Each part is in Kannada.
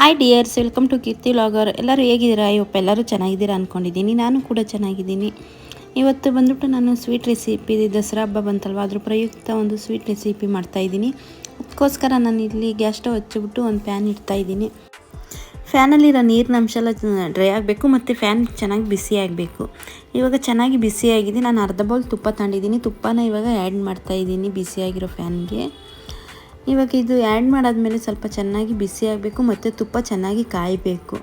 Hi dears welcome to Keerthi vlogger ಎಲ್ಲರೂ ಹೇಗಿದ್ದೀರಾ? ಇವಪ್ಪ ಎಲ್ಲರೂ ಚೆನ್ನಾಗಿದ್ದೀರಾ ಅಂದ್ಕೊಂಡಿದ್ದೀನಿ ನಾನು ಕೂಡ ಚೆನ್ನಾಗಿದ್ದೀನಿ. ಇವತ್ತು ಬಂದ್ಬಿಟ್ಟು ನಾನು ಸ್ವೀಟ್ ರೆಸಿಪಿ ದಸರಾ ಹಬ್ಬ ಬಂತಲ್ವ? ಅದ್ರ ಪ್ರಯುಕ್ತ ಒಂದು ಸ್ವೀಟ್ ರೆಸಿಪಿ ಮಾಡ್ತಾಯಿದ್ದೀನಿ ಅದಕ್ಕೋಸ್ಕರ ನಾನು ಇಲ್ಲಿ ಗ್ಯಾಸ್ ಸ್ಟವ್ ಹಚ್ಚಿಬಿಟ್ಟು ಒಂದು ಪ್ಯಾನ್ ಇಡ್ತಾಯಿದ್ದೀನಿ ಫ್ಯಾನಲ್ಲಿರೋ ನೀರಿನ ಅಂಶ ಎಲ್ಲ ಡ್ರೈ ಆಗಬೇಕು ಮತ್ತು ಫ್ಯಾನ್ ಚೆನ್ನಾಗಿ ಬಿಸಿ ಆಗಬೇಕು. ಇವಾಗ ಚೆನ್ನಾಗಿ ಬಿಸಿಯಾಗಿದೆ ನಾನು ಅರ್ಧ ಬೌಲ್ ತುಪ್ಪ ತಗೊಂಡಿದ್ದೀನಿ. ತುಪ್ಪನ ಇವಾಗ ಆ್ಯಡ್ ಮಾಡ್ತಾಯಿದ್ದೀನಿ ಬಿಸಿಯಾಗಿರೋ ಫ್ಯಾನ್ಗೆ ಇವಾಗ ಇದು ಆ್ಯಡ್ ಮಾಡಾದಮೇಲೆ ಸ್ವಲ್ಪ ಚೆನ್ನಾಗಿ ಬಿಸಿ ಆಗಬೇಕು ಮತ್ತು ತುಪ್ಪ ಚೆನ್ನಾಗಿ ಕಾಯಬೇಕು.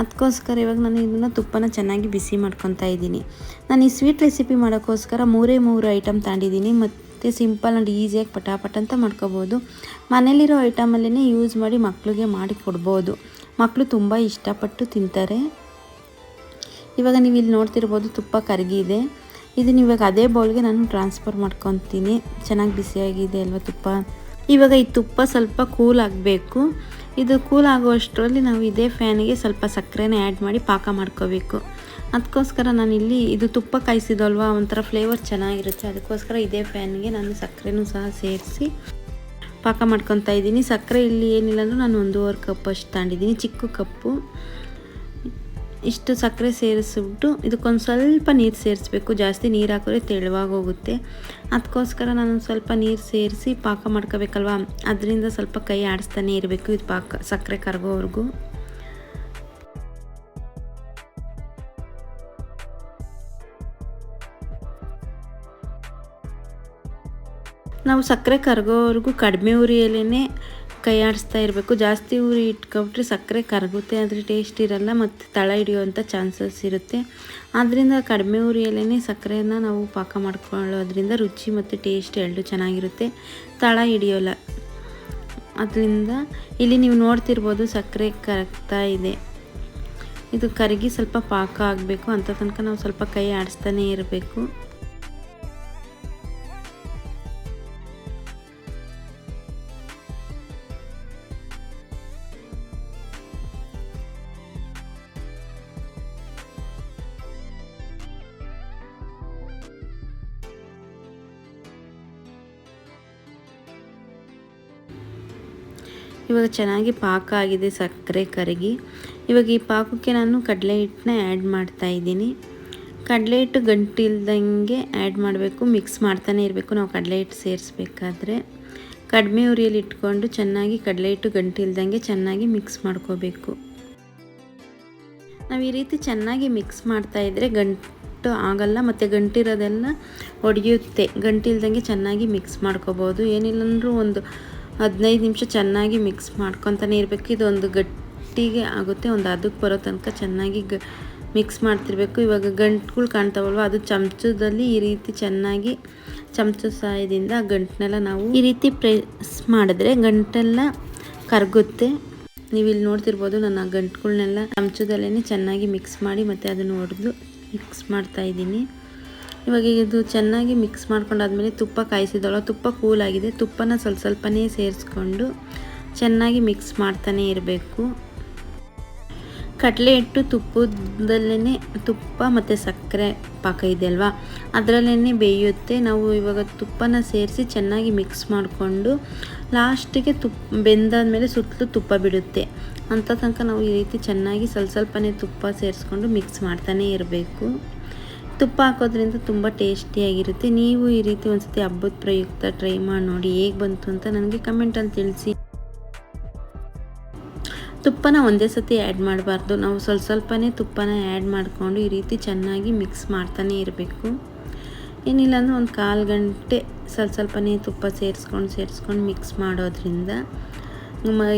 ಅದಕ್ಕೋಸ್ಕರ ಇವಾಗ ನಾನು ಇದನ್ನು ತುಪ್ಪನ ಚೆನ್ನಾಗಿ ಬಿಸಿ ಮಾಡ್ಕೊತಾ ಇದ್ದೀನಿ. ನಾನು ಈ ಸ್ವೀಟ್ ರೆಸಿಪಿ ಮಾಡೋಕ್ಕೋಸ್ಕರ ಮೂರೇ ಮೂರು ಐಟಮ್ ತಗೊಂಡಿದ್ದೀನಿ. ಮತ್ತು ಸಿಂಪಲ್ ಆ್ಯಂಡ್ ಈಸಿಯಾಗಿ ಪಟಾಪಟ ಅಂತ ಮಾಡ್ಕೋಬೋದು. ಮನೇಲಿರೋ ಐಟಮಲ್ಲೇ ಯೂಸ್ ಮಾಡಿ ಮಕ್ಕಳಿಗೆ ಮಾಡಿ ಕೊಡ್ಬೋದು. ಮಕ್ಕಳು ತುಂಬ ಇಷ್ಟಪಟ್ಟು ತಿಂತಾರೆ. ಇವಾಗ ನೀವು ಇಲ್ಲಿ ನೋಡ್ತಿರ್ಬೋದು ತುಪ್ಪ ಕರಗಿದೆ. ಇದನ್ನ ಇವಾಗ ಅದೇ ಬೌಲ್ಗೆ ನಾನು ಟ್ರಾನ್ಸ್ಫರ್ ಮಾಡ್ಕೊತೀನಿ. ಚೆನ್ನಾಗಿ ಬಿಸಿಯಾಗಿದೆ ಅಲ್ವಾ ತುಪ್ಪ? ಇವಾಗ ಈ ತುಪ್ಪ ಸ್ವಲ್ಪ ಕೂಲ್ ಆಗಬೇಕು. ಇದು ಕೂಲ್ ಆಗುವಷ್ಟರಲ್ಲಿ ನಾವು ಇದೇ ಫ್ಯಾನಿಗೆ ಸ್ವಲ್ಪ ಸಕ್ಕರೆನ ಆ್ಯಡ್ ಮಾಡಿ ಪಾಕ ಮಾಡ್ಕೋಬೇಕು. ಅದಕ್ಕೋಸ್ಕರ ನಾನಿಲ್ಲಿ ಇದು ತುಪ್ಪ ಕಾಯಿಸಿದಲ್ವಾ, ಒಂಥರ ಫ್ಲೇವರ್ ಚೆನ್ನಾಗಿರುತ್ತೆ. ಅದಕ್ಕೋಸ್ಕರ ಇದೇ ಫ್ಯಾನ್ಗೆ ನಾನು ಸಕ್ಕರೆನೂ ಸಹ ಸೇರಿಸಿ ಪಾಕ ಮಾಡ್ಕೊತಾ ಇದ್ದೀನಿ. ಸಕ್ಕರೆ ಇಲ್ಲಿ ಏನಿಲ್ಲ ಅಂದರೂ ನಾನು ಒಂದೂವರೆ ಕಪ್ ಅಷ್ಟು ತಗೊಂಡಿದ್ದೀನಿ. ಚಿಕ್ಕ ಕಪ್ಪು ಇಷ್ಟು ಸಕ್ಕರೆ ಸೇರಿಸ್ಬಿಟ್ಟು ಇದಕ್ಕೊಂದು ಸ್ವಲ್ಪ ನೀರು ಸೇರಿಸ್ಬೇಕು. ಜಾಸ್ತಿ ನೀರು ಹಾಕಿದ್ರೆ ತೆಳುವಾಗಿ ಹೋಗುತ್ತೆ. ಅದಕ್ಕೋಸ್ಕರ ನಾನು ಸ್ವಲ್ಪ ನೀರು ಸೇರಿಸಿ ಪಾಕ ಮಾಡ್ಕೋಬೇಕಲ್ವ? ಅದರಿಂದ ಸ್ವಲ್ಪ ಕೈ ಆಡಿಸ್ತಾನೆ ಇರಬೇಕು ಇದು ಪಾಕ, ಸಕ್ಕರೆ ಕರಗೋವರೆಗೂ. ನಾವು ಸಕ್ಕರೆ ಕರಗೋವರೆಗೂ ಕಡಿಮೆ ಉರಿಯಲ್ಲೇ ಕೈ ಆಡಿಸ್ತಾ ಇರಬೇಕು. ಜಾಸ್ತಿ ಉರಿ ಇಟ್ಕೊಬಿಟ್ರೆ ಸಕ್ಕರೆ ಕರಗುತ್ತೆ, ಆದರೆ ಟೇಸ್ಟ್ ಇರಲ್ಲ ಮತ್ತು ತಳ ಹಿಡಿಯುವಂಥ ಚಾನ್ಸಸ್ ಇರುತ್ತೆ. ಆದ್ದರಿಂದ ಕಡಿಮೆ ಉರಿಯಲ್ಲೇ ಸಕ್ಕರೆಯನ್ನು ನಾವು ಪಾಕ ಮಾಡ್ಕೊಳ್ಳೋದ್ರಿಂದ ರುಚಿ ಮತ್ತು ಟೇಸ್ಟ್ ಎರಡು ಚೆನ್ನಾಗಿರುತ್ತೆ. ತಳ ಹಿಡಿಯೋಲ್ಲ. ಅದರಿಂದ ಇಲ್ಲಿ ನೀವು ನೋಡ್ತಿರ್ಬೋದು ಸಕ್ಕರೆ ಕರಗ್ತಾ ಇದೆ. ಇದು ಕರಗಿ ಸ್ವಲ್ಪ ಪಾಕ ಆಗಬೇಕು ಅಂತ ತನಕ ನಾವು ಸ್ವಲ್ಪ ಕೈ ಆಡಿಸ್ತಾನೇ ಇರಬೇಕು. ಇವಾಗ ಚೆನ್ನಾಗಿ ಪಾಕ ಆಗಿದೆ, ಸಕ್ಕರೆ ಕರಗಿ. ಇವಾಗ ಈ ಪಾಕಕ್ಕೆ ನಾನು ಕಡಲೆ ಹಿಟ್ಟನ್ನ ಆ್ಯಡ್ ಮಾಡ್ತಾ ಇದ್ದೀನಿ. ಕಡಲೆ ಹಿಟ್ಟು ಗಂಟಿಲ್ದಂಗೆ ಆ್ಯಡ್ ಮಾಡಬೇಕು ಮಿಕ್ಸ್ ಮಾಡ್ತಾನೆ ಇರಬೇಕು. ನಾವು ಕಡಲೆ ಹಿಟ್ಟು ಸೇರಿಸ್ಬೇಕಾದ್ರೆ. ಕಡಿಮೆ ಉರಿಯಲ್ಲಿ ಇಟ್ಕೊಂಡು ಚೆನ್ನಾಗಿ ಕಡಲೆ ಹಿಟ್ಟು ಗಂಟಿಲ್ದಂಗೆ ಚೆನ್ನಾಗಿ ಮಿಕ್ಸ್ ಮಾಡ್ಕೋಬೇಕು. ನಾವು ಈ ರೀತಿ ಚೆನ್ನಾಗಿ ಮಿಕ್ಸ್ ಮಾಡ್ತಾ ಇದ್ದರೆ ಗಂಟು ಆಗಲ್ಲ, ಮತ್ತು ಗಂಟಿರೋದೆಲ್ಲ ಒಡೆಯುತ್ತೆ. ಗಂಟಿಲ್ದಂಗೆ ಚೆನ್ನಾಗಿ ಮಿಕ್ಸ್ ಮಾಡ್ಕೋಬೋದು. ಏನಿಲ್ಲಂದ್ರೂ ಒಂದು ಹದಿನೈದು ನಿಮಿಷ ಚೆನ್ನಾಗಿ ಮಿಕ್ಸ್ ಮಾಡ್ಕೊತಾನೆ ಇರಬೇಕು. ಇದೊಂದು ಗಟ್ಟಿಗೆ ಆಗುತ್ತೆ. ಒಂದು ಅದಕ್ಕೆ ಬರೋ ತನಕ ಚೆನ್ನಾಗಿ ಗ ಮಿಕ್ಸ್ ಮಾಡ್ತಿರ್ಬೇಕು. ಇವಾಗ ಗಂಟುಗಳು ಕಾಣ್ತಾವಲ್ವ? ಅದು ಚಮಚದಲ್ಲಿ ಈ ರೀತಿ ಚೆನ್ನಾಗಿ ಚಮಚ ಸಹಾಯದಿಂದ ಆ ಗಂಟನೆಲ್ಲ ನಾವು ಈ ರೀತಿ ಪ್ರೆಸ್ ಮಾಡಿದ್ರೆ ಗಂಟೆಲ್ಲ ಕರಗುತ್ತೆ. ನೀವು ಇಲ್ಲಿ ನೋಡ್ತಿರ್ಬೋದು ನಾನು ಆ ಗಂಟುಗಳನ್ನೆಲ್ಲ ಚಮಚದಲ್ಲೇ ಚೆನ್ನಾಗಿ ಮಿಕ್ಸ್ ಮಾಡಿ ಮತ್ತು ಅದನ್ನು ಹೊಡೆದು ಮಿಕ್ಸ್ ಮಾಡ್ತಾ ಇದ್ದೀನಿ. ಇವಾಗ ಇದು ಚೆನ್ನಾಗಿ ಮಿಕ್ಸ್ ಮಾಡ್ಕೊಂಡಾದ್ಮೇಲೆ ತುಪ್ಪ ಕಾಯಿಸಿದಳ. ತುಪ್ಪ ಕೂಲಾಗಿದೆ. ತುಪ್ಪನ ಸ್ವಲ್ಪ ಸ್ವಲ್ಪನೇ ಸೇರಿಸ್ಕೊಂಡು ಚೆನ್ನಾಗಿ ಮಿಕ್ಸ್ ಮಾಡ್ತಾನೆ ಇರಬೇಕು. ಕಡಲೆ ಹಿಟ್ಟು ತುಪ್ಪದಲ್ಲೇ ತುಪ್ಪ ಮತ್ತು ಸಕ್ಕರೆ ಪಾಕ ಇದೆ ಅಲ್ವಾ? ಅದರಲ್ಲೇ ಬೇಯುತ್ತೆ. ನಾವು ಇವಾಗ ತುಪ್ಪನ ಸೇರಿಸಿ ಚೆನ್ನಾಗಿ ಮಿಕ್ಸ್ ಮಾಡಿಕೊಂಡು ಲಾಸ್ಟಿಗೆ ತುಪ್ಪ ಬೆಂದಾದಮೇಲೆ ಸುತ್ತಲೂ ತುಪ್ಪ ಬಿಡುತ್ತೆ. ಅಂಥ ತನಕ ನಾವು ಈ ರೀತಿ ಚೆನ್ನಾಗಿ ಸ್ವಲ್ಪ ಸ್ವಲ್ಪನೇ ತುಪ್ಪ ಸೇರಿಸ್ಕೊಂಡು ಮಿಕ್ಸ್ ಮಾಡ್ತಾನೇ ಇರಬೇಕು. ತುಪ್ಪ ಹಾಕೋದ್ರಿಂದ ತುಂಬ ಟೇಸ್ಟಿಯಾಗಿರುತ್ತೆ ನೀವು ಈ ರೀತಿ ಒಂದ್ಸತಿ ಹಬ್ಬದ ಪ್ರಯುಕ್ತ ಟ್ರೈ ಮಾಡಿ ನೋಡಿ ಹೇಗೆ ಬಂತು ಅಂತ ನನಗೆ ಕಮೆಂಟಲ್ಲಿ ತಿಳಿಸಿ. ತುಪ್ಪನ ಒಂದೇ ಸತಿ ಆ್ಯಡ್ ಮಾಡಬಾರ್ದು. ನಾವು ಸ್ವಲ್ಪ ಸ್ವಲ್ಪನೇ ತುಪ್ಪನ ಆ್ಯಡ್ ಮಾಡಿಕೊಂಡು ಈ ರೀತಿ ಚೆನ್ನಾಗಿ ಮಿಕ್ಸ್ ಮಾಡ್ತಾನೆ ಇರಬೇಕು. ಏನಿಲ್ಲ ಅಂದರೆ ಒಂದು ಕಾಲು ಗಂಟೆ ಸ್ವಲ್ಪ ಸ್ವಲ್ಪನೇ ತುಪ್ಪ ಸೇರಿಸ್ಕೊಂಡು ಸೇರಿಸ್ಕೊಂಡು ಮಿಕ್ಸ್ ಮಾಡೋದ್ರಿಂದ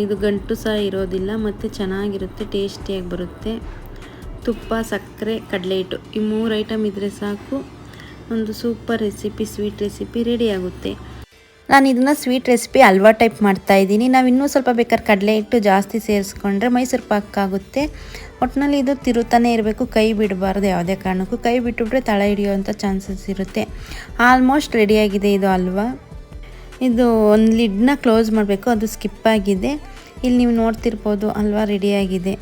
ಇದು ಗಂಟು ಸಹ ಇರೋದಿಲ್ಲ, ಮತ್ತು ಚೆನ್ನಾಗಿರುತ್ತೆ ಟೇಸ್ಟಿಯಾಗಿ ಬರುತ್ತೆ. ತುಪ್ಪ, ಸಕ್ಕರೆ ಕಡಲೆ ಹಿಟ್ಟು ಈ ಮೂರು ಐಟಮ್ ಇದ್ದರೆ ಸಾಕು. ಒಂದು ಸೂಪರ್ ರೆಸಿಪಿ ಸ್ವೀಟ್ ರೆಸಿಪಿ ರೆಡಿಯಾಗುತ್ತೆ ನಾನು ಇದನ್ನು ಸ್ವೀಟ್ ರೆಸಿಪಿ ಹಲ್ವಾ ಟೈಪ್ ಮಾಡ್ತಾ ಇದ್ದೀನಿ. ನಾವು ಇನ್ನೂ ಸ್ವಲ್ಪ ಬೇಕಾದ್ರೆ ಕಡಲೆ ಹಿಟ್ಟು ಜಾಸ್ತಿ ಸೇರಿಸ್ಕೊಂಡ್ರೆ ಮೈಸೂರು ಪಾಕ್ ಆಗುತ್ತೆ. ಒಟ್ಟಿನಲ್ಲಿ ಇದು ತಿರುತ್ತಾನೆ ಇರಬೇಕು, ಕೈ ಬಿಡಬಾರ್ದು ಯಾವುದೇ ಕಾರಣಕ್ಕೂ. ಕೈ ಬಿಟ್ಟುಬಿಟ್ರೆ ತಳ ಹಿಡಿಯೋವಂಥ ಚಾನ್ಸಸ್ ಇರುತ್ತೆ. ಆಲ್ಮೋಸ್ಟ್ ರೆಡಿಯಾಗಿದೆ ಇದು ಹಲ್ವಾ. ಇದು ಒಂದು ಲಿಡ್ನ ಕ್ಲೋಸ್ ಮಾಡಬೇಕು, ಅದು ಸ್ಕಿಪ್ ಆಗಿದೆ. ಇಲ್ಲಿ ನೀವು ನೋಡ್ತಿರ್ಬೋದು ಹಲ್ವಾ ರೆಡಿಯಾಗಿದೆ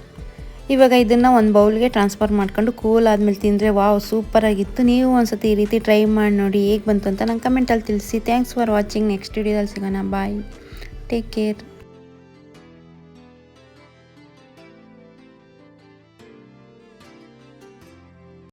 ಇವಾಗ ಇದನ್ನು ಒಂದು ಬೌಲ್ಗೆ ಟ್ರಾನ್ಸ್ಫರ್ ಮಾಡ್ಕೊಂಡು ಕೂಲ್ ಆದಮೇಲೆ ತಿಂದರೆ ವಾವ್ ಸೂಪರಾಗಿತ್ತು ನೀವು ಒಂದ್ಸತಿ ಈ ರೀತಿ ಟ್ರೈ ಮಾಡಿ ನೋಡಿ ಹೇಗೆ ಬಂತು ಅಂತ ನಂಗೆ ಕಮೆಂಟಲ್ಲಿ ತಿಳಿಸಿ. ಥ್ಯಾಂಕ್ಸ್ ಫಾರ್ ವಾಚಿಂಗ್ ನೆಕ್ಸ್ಟ್ ವಿಡಿಯೋದಲ್ಲಿ ಸಿಗೋಣ. Bye take care